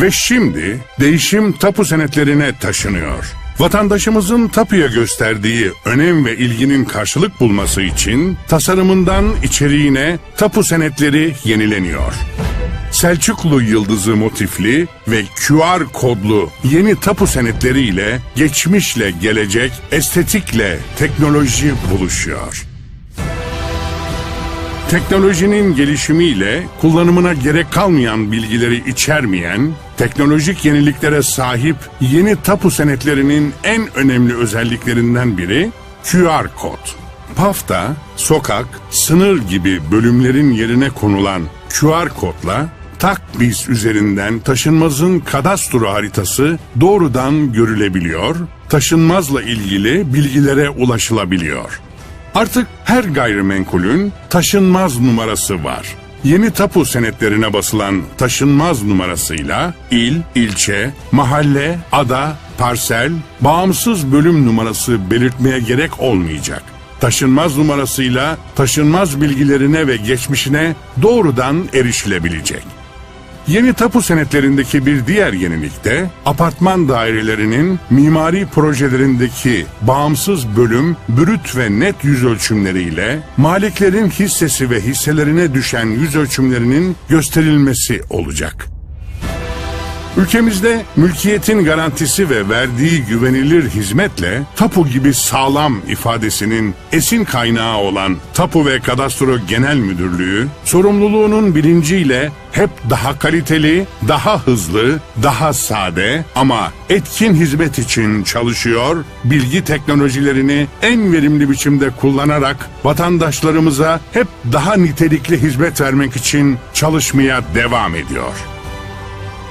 Ve şimdi değişim tapu senetlerine taşınıyor. Vatandaşımızın tapuya gösterdiği önem ve ilginin karşılık bulması için tasarımından içeriğine tapu senetleri yenileniyor. Selçuklu yıldızı motifli ve QR kodlu yeni tapu senetleriyle geçmişle gelecek, estetikle teknoloji buluşuyor. Teknolojinin gelişimiyle kullanımına gerek kalmayan bilgileri içermeyen, teknolojik yeniliklere sahip yeni tapu senetlerinin en önemli özelliklerinden biri QR kod. PAF'ta sokak, sınır gibi bölümlerin yerine konulan QR kodla TakBiz üzerinden taşınmazın kadastro haritası doğrudan görülebiliyor, taşınmazla ilgili bilgilere ulaşılabiliyor. Artık her gayrimenkulün taşınmaz numarası var. Yeni tapu senetlerine basılan taşınmaz numarasıyla il, ilçe, mahalle, ada, parsel, bağımsız bölüm numarası belirtmeye gerek olmayacak. Taşınmaz numarasıyla taşınmaz bilgilerine ve geçmişine doğrudan erişilebilecek. Yeni tapu senetlerindeki bir diğer yenilik de apartman dairelerinin mimari projelerindeki bağımsız bölüm, brüt ve net yüz ölçümleriyle maliklerin hissesi ve hisselerine düşen yüz ölçümlerinin gösterilmesi olacak. Ülkemizde mülkiyetin garantisi ve verdiği güvenilir hizmetle tapu gibi sağlam ifadesinin esin kaynağı olan Tapu ve Kadastro Genel Müdürlüğü sorumluluğunun bilinciyle hep daha kaliteli, daha hızlı, daha sade ama etkin hizmet için çalışıyor, bilgi teknolojilerini en verimli biçimde kullanarak vatandaşlarımıza hep daha nitelikli hizmet vermek için çalışmaya devam ediyor.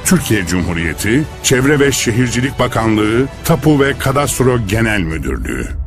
Türkiye Cumhuriyeti Çevre ve Şehircilik Bakanlığı Tapu ve Kadastro Genel Müdürlüğü